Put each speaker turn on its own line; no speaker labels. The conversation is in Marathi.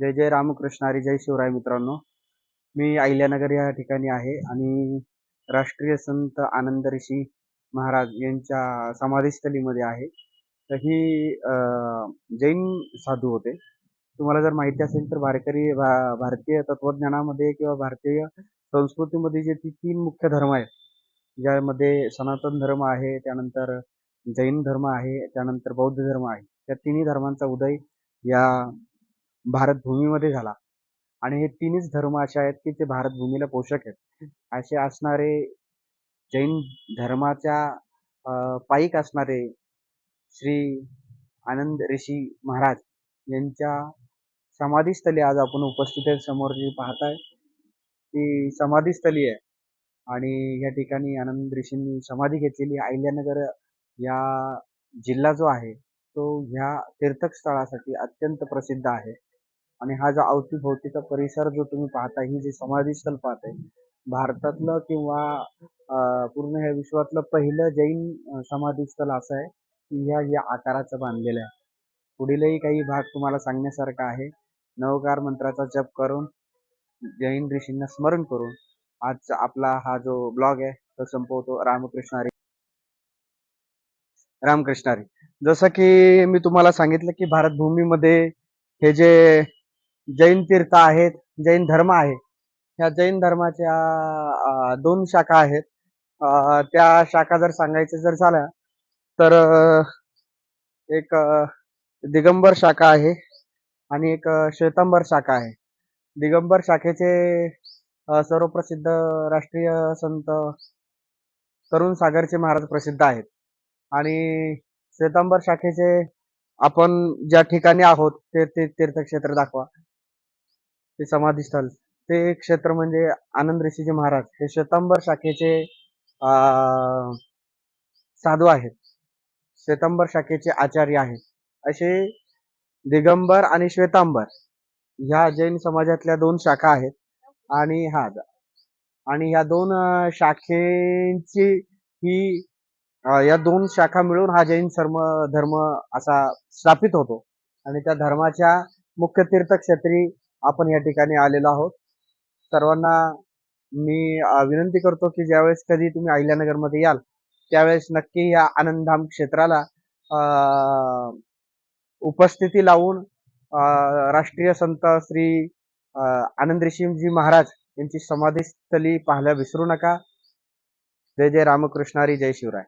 जय जय रामकृष्ण हरी जय शिवराय मित्रांनो. मी अहिल्यानगर या ठिकाणी आहे आणि राष्ट्रीय संत आनंद ऋषी महाराज यांच्या समाधीस्थलीमध्ये आहे. तर ही जैन साधू होते. तुम्हाला जर माहिती असेल तर भारकरी भा- भारतीय तत्वज्ञानामध्ये किंवा भारतीय संस्कृतीमध्ये जे ती तीन मुख्य धर्म आहेत ज्यामध्ये सनातन धर्म आहे त्यानंतर जैन धर्म आहे त्यानंतर बौद्ध धर्म आहे त्या तिन्ही धर्मांचा उदय या भारत भूमीमध्ये झाला. आणि हे तिन्हीच धर्म असे आहेत की ते भारत भूमीला पोषक आहेत. असे असणारे जैन धर्माच्या पायिक असणारे श्री आनंद ऋषी महाराज यांच्या समाधीस्थली आज आपण उपस्थित आहेत समोर जी पाहताय ती समाधीस्थली आहे. आणि या ठिकाणी आनंद ऋषींनी समाधी घेतलेली अहिल्यानगर या जिल्हा जो आहे तो ह्या तीर्थक स्थळासाठी अत्यंत प्रसिद्ध आहे. आणि हा जो अवतीभोवतीचा परिसर जो तुम्ही पाहता ही जी समाधी स्थल पाहताय भारतातलं किंवा पूर्ण ह्या विश्वातलं पहिलं जैन अं, समाधी स्थल असं आहे की ह्या या आकाराचं बांधलेलं आहे. पुढीलही काही भाग तुम्हाला सांगण्यासारखा आहे. नवकार मंत्राचा जप करून जैन ऋषींना स्मरण करून आज आपला हा जो ब्लॉग आहे तो संपवतो रामकृष्णारी रामकृष्णारी जसं की मी तुम्हाला सांगितलं की भारत भूमीमध्ये हे जे जैन तीर्थ आहेत जैन धर्म आहे ह्या जैन धर्माच्या दोन शाखा आहेत. त्या शाखा जर सांगायचं जर झालं तर एक दिगंबर शाखा आहे आणि एक श्वेतंबर श्वेतांबर शाखा आहे. दिगंबर शाखेचे सर्वप्रसिद्ध राष्ट्रीय संत तरुण सागरचे महाराज प्रसिद्ध आहेत. आणि श्वेतांबर शाखेचे आपण ज्या ठिकाणी आहोत ते ते तीर्थक्षेत्र दाखवा. ते समाधीस्थल ते क्षेत्र म्हणजे आनंद ऋषीजी महाराज. हे श्वेतांबर शाखेचे साधू आहेत. श्वेतांबर शाखेचे आचार्य आहेत. असे दिगंबर आणि श्वेतांबर ह्या जैन समाजातल्या दोन शाखा आहेत. आणि हा आणि या दोन शाखेची ही या दोन शाखा मिळून हा जैन धर्म धर्म असा स्थापित होतो. आणि त्या धर्माच्या मुख्य तीर्थक्षेत्री आपण या ठिकाणी आलेलो आहोत. सर्वांना मी विनंती करतो की ज्यावेळेस कधी तुम्ही अहिल्यानगरमध्ये याल त्यावेळेस नक्की या आनंदधाम क्षेत्राला उपस्थिती लावून राष्ट्रीय संत श्री अं, आनंद ऋषीजी महाराज यांची समाधीस्थली पाहायला विसरू नका. जय जय रामकृष्णारी जय शिवराय.